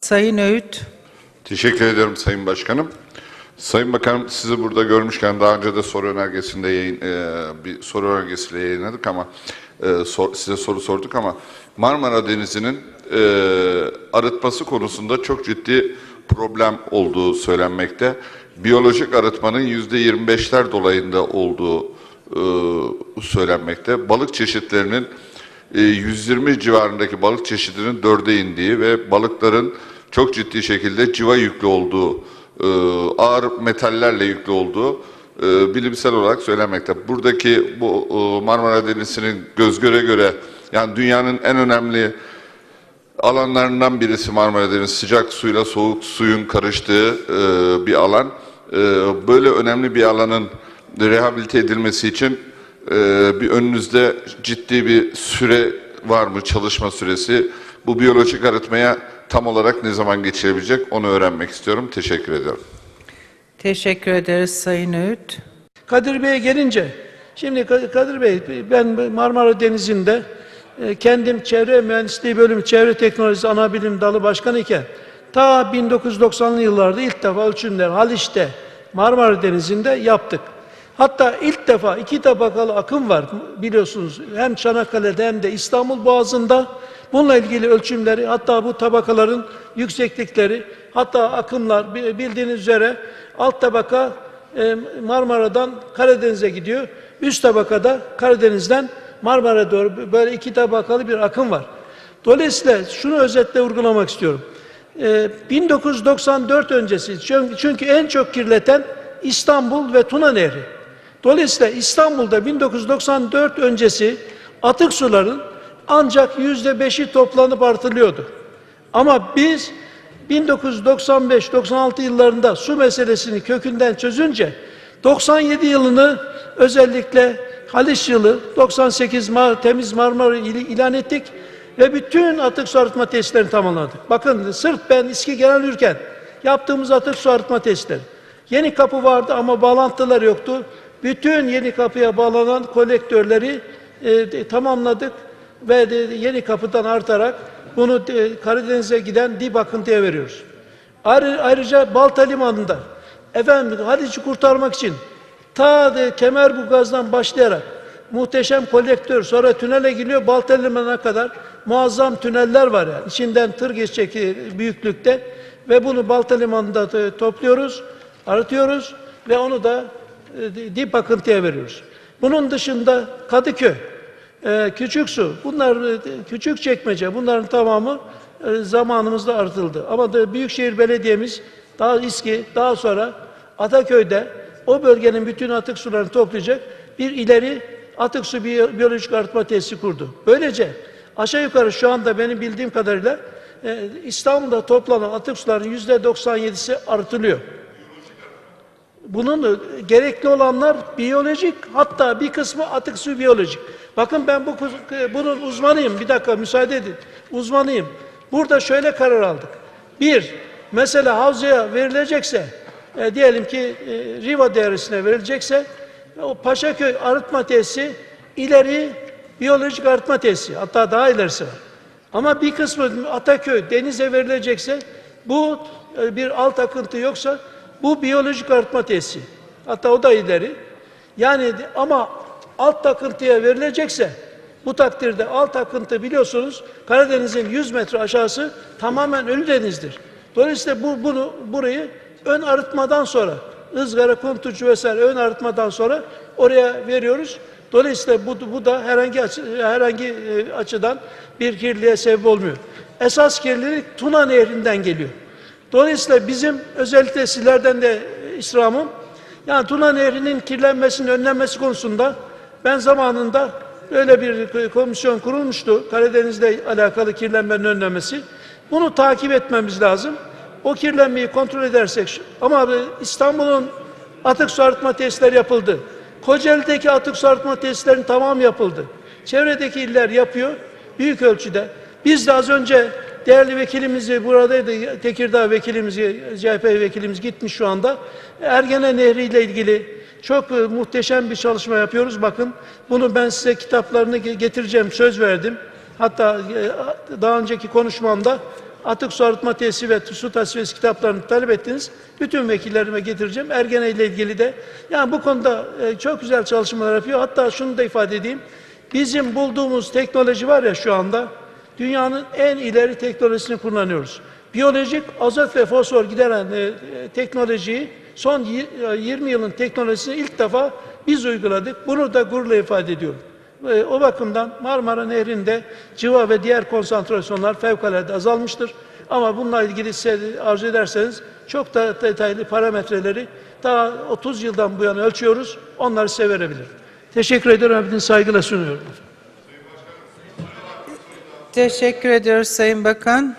Sayın Öğüt. Teşekkür ediyorum Sayın Başkanım. Sayın Bakanım sizi burada görmüşken daha önce de soru önergesinde yayın, e, bir soru önergesiyle yayınladık ama e, sor- size soru sorduk ama Marmara Denizi'nin e, arıtması konusunda çok ciddi problem olduğu söylenmekte. Biyolojik arıtmanın yüzde 25'ler dolayında olduğu e, söylenmekte. Balık çeşitlerinin 120 civarındaki balık çeşidinin dörde indiği ve balıkların çok ciddi şekilde civa yüklü olduğu, e, ağır metallerle yüklü olduğu e, bilimsel olarak söylenmekte. Buradaki bu e, Marmara Denizi'nin göz göre göre yani dünyanın en önemli alanlarından birisi Marmara Denizi. Sıcak suyla soğuk suyun karıştığı e, bir alan. E, böyle önemli bir alanın rehabilite edilmesi için e, bir önünüzde ciddi bir süre var mı çalışma süresi? Bu biyolojik arıtmaya tam olarak ne zaman geçirebilecek onu öğrenmek istiyorum. Teşekkür ediyorum. Teşekkür ederiz Sayın Öğüt. Kadir Bey'e gelince, şimdi Ka- Kadir Bey, ben Marmara Denizi'nde e, kendim çevre mühendisliği bölümü, çevre teknolojisi ana bilim dalı başkanı iken ta 1990'lı yıllarda ilk defa ölçümler Haliç'te, Marmara Denizi'nde yaptık. Hatta ilk defa iki tabakalı akım var biliyorsunuz hem Çanakkale'de hem de İstanbul Boğazı'nda. Bununla ilgili ölçümleri hatta bu tabakaların yükseklikleri hatta akımlar bi- bildiğiniz üzere alt tabaka e, Marmara'dan Karadeniz'e gidiyor. Üst tabakada Karadeniz'den Marmara'ya doğru böyle iki tabakalı bir akım var. Dolayısıyla şunu özetle vurgulamak istiyorum. E, 1994 öncesi çünkü, çünkü en çok kirleten İstanbul ve Tuna Nehri. Dolayısıyla İstanbul'da 1994 öncesi atık suların ancak yüzde beşi toplanıp artırılıyordu. Ama biz 1995-96 yıllarında su meselesini kökünden çözünce 97 yılını özellikle Haliç yılı 98 Mar temiz Marmara ili ilan ettik ve bütün atık su arıtma tesislerini tamamladık. Bakın sırf ben İSKİ Genel Ürken yaptığımız atık su arıtma tesisleri. Yeni kapı vardı ama bağlantılar yoktu. Bütün yeni kapıya bağlanan kolektörleri e, de- tamamladık ve de yeni kapıdan artarak bunu de- Karadeniz'e giden dip akıntıya veriyoruz. Ayrı- Ayrıca Balta Limanı'nda efendim Haliç'i kurtarmak için ta de Kemerburgaz'dan başlayarak muhteşem kolektör sonra tünele giriyor Balta Limanı'na kadar muazzam tüneller var yani içinden tır geçecek e, büyüklükte ve bunu Balta Limanı'nda da topluyoruz, arıtıyoruz ve onu da e, dip akıntıya veriyoruz. Bunun dışında Kadıköy, e, küçük su, bunlar e, küçük çekmece, bunların tamamı e, zamanımızda artıldı. Ama da Büyükşehir Belediye'miz daha İSKİ, daha sonra Ataköy'de o bölgenin bütün atık sularını toplayacak bir ileri atık su biyo- biyolojik arıtma tesisi kurdu. Böylece aşağı yukarı şu anda benim bildiğim kadarıyla İstanbul'da toplanan atık suların yüzde 97'si arıtılıyor. Bunun e, gerekli olanlar biyolojik hatta bir kısmı atık su biyolojik. Bakın ben bu e, bunun uzmanıyım. Bir dakika müsaade edin. Uzmanıyım. Burada şöyle karar aldık. Bir, mesela havzaya verilecekse e, diyelim ki e, Riva Deresi'ne verilecekse o Paşaköy arıtma tesisi ileri biyolojik arıtma tesisi. Hatta daha ilerisi var. Ama bir kısmı Ataköy denize verilecekse bu e, bir alt akıntı yoksa bu biyolojik arıtma tesisi. Hatta o da ileri. Yani ama alt akıntıya verilecekse bu takdirde alt akıntı biliyorsunuz Karadeniz'in 100 metre aşağısı tamamen ölü denizdir. Dolayısıyla bu bunu burayı ön arıtmadan sonra ızgara, kuntucu vesaire ön arıtmadan sonra oraya veriyoruz. Dolayısıyla bu, bu da herhangi açı- herhangi e, açıdan bir kirliliğe sebep olmuyor. Esas kirlilik Tuna Nehri'nden geliyor. Dolayısıyla bizim özellikle sizlerden de istirhamım yani Tuna Nehri'nin kirlenmesinin önlenmesi konusunda ben zamanında böyle bir komisyon kurulmuştu. Karadeniz'le alakalı kirlenmenin önlenmesi. Bunu takip etmemiz lazım. O kirlenmeyi kontrol edersek ama İstanbul'un atık su arıtma tesisleri yapıldı. Kocaeli'deki atık su arıtma tesislerinin tamamı yapıldı. Çevredeki iller yapıyor büyük ölçüde. Biz de az önce değerli vekilimizi buradaydı Tekirdağ vekilimizi CHP vekilimiz gitmiş şu anda. Ergene Nehri ile ilgili çok e, muhteşem bir çalışma yapıyoruz. Bakın bunu ben size kitaplarını ge- getireceğim söz verdim. Hatta e, daha önceki konuşmamda atık su arıtma tesisi ve su tasfiyesi kitaplarını talep ettiniz. Bütün vekillerime getireceğim. Ergene ile ilgili de. Yani bu konuda e, çok güzel çalışmalar yapıyor. Hatta şunu da ifade edeyim. Bizim bulduğumuz teknoloji var ya şu anda, dünyanın en ileri teknolojisini kullanıyoruz. Biyolojik azot ve fosfor gideren e, teknolojiyi son yi- e, 20 yılın teknolojisini ilk defa biz uyguladık. Bunu da gururla ifade ediyorum. E, O bakımdan Marmara Nehri'nde civa ve diğer konsantrasyonlar fevkalade azalmıştır. Ama bununla ilgili size arzu ederseniz çok da detaylı parametreleri daha 30 yıldan bu yana ölçüyoruz. Onları size verebilirim. Teşekkür ederim. Hepinizi saygıyla sunuyorum. Teşekkür ediyoruz Sayın Bakan.